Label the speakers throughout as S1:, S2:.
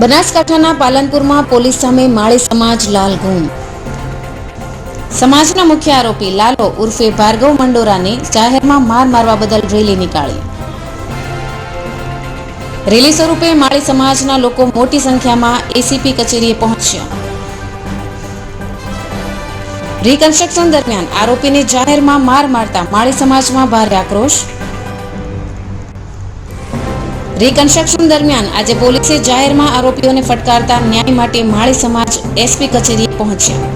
S1: બનાસકાંઠાના પાલનપુરમાં પોલીસ સામે માળી સમાજ લાલ ગુમ. સમાજના મુખ્ય આરોપી લાલો ઉર્ફે ભાર્ગવ મંડોરાને જાહેરમાં માર મારવા બદલ રેલી નીકાળી. રેલી સ્વરૂપે માળી સમાજના લોકો મોટી સંખ્યામાં એસીપી કચેરીએ પહોંચ્યા. રિકન્સ્ટ્રક્શન દરમિયાન આરોપીને જાહેરમાં માર મારતા માળી સમાજમાં ભારે આક્રોશ. રિકન્સ્ટ્રક્શન દરમિયાન આજે પોલીસે જાહેરમાં આરોપીઓને ફટકારતા ન્યાય માટે માળી સમાજ એસપી કચેરીએ પહોંચ્યા.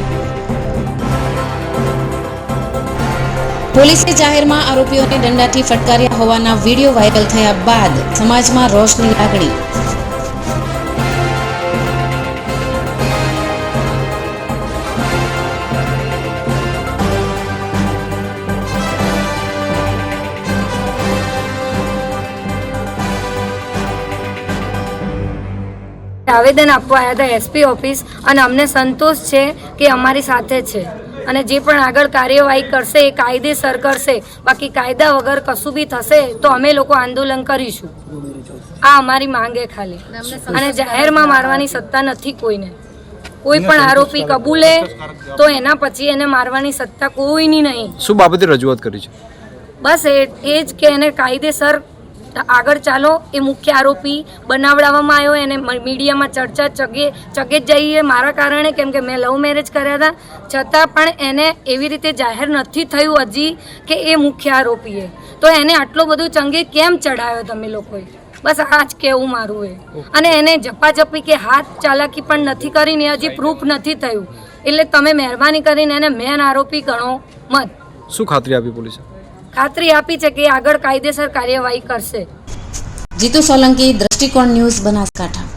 S1: પોલીસે જાહેરમાં આરોપીઓને દંડાથી ફટકાર્યા હોવાના વીડિયો વાયરલ થયા બાદ સમાજમાં રોષની લાગણી.
S2: આવેદન આપવા આવ્યા હતા એસપી ઓફિસ અને અમને સંતોષ છે કે અમારી સાથે છે. અને જે પણ આગળ કાર્યવાહી કરશે એ કાયદેસર કરશે. બાકી કાયદા વગર કશું બી થશે તો અમે લોકો આંદોલન કરીશું. આ અમારી માંગે ખાલી. અને જાહેરમાં મારવાની સત્તા નથી કોઈને. કોઈ પણ આરોપી કબૂલે તો એના પછી એને મારવાની સત્તા કોઈની નહીં.
S3: શું બાબતે રજૂઆત કરી છે?
S2: બસ એ એ જ કે એને કાયદેસર આગળ ચાલો એ મુખ્ય આરોપી બનાવડાવવામાં આવ્યો એને મીડિયામાં ચર્ચા ચગે ચગે જ જઈએ મારા કારણે કેમ કે મેં લવ મેરેજ કર્યા હતા. છતાં પણ એને એવી રીતે જાહેર નથી થયું હજી કે એ મુખ્ય આરોપીએ તો એને આટલું બધું ચંગે કેમ ચડાવ્યો તમે લોકોએ? બસ આ જ કેવું મારું એ. અને એને ઝપાઝપી કે હાથ ચાલાકી પણ નથી કરીને હજી પ્રૂફ નથી થયું. એટલે તમે મહેરબાની કરીને એને મેન આરોપી ગણો મત.
S3: શું ખાતરી આપી પોલીસે?
S2: ખાતરી આપી છે કે આગળ કાયદેસર કાર્યવાહી કરશે.
S1: જીતુ સોલંકી દ્રષ્ટિકોણ ન્યૂઝ બનાસકાંઠા.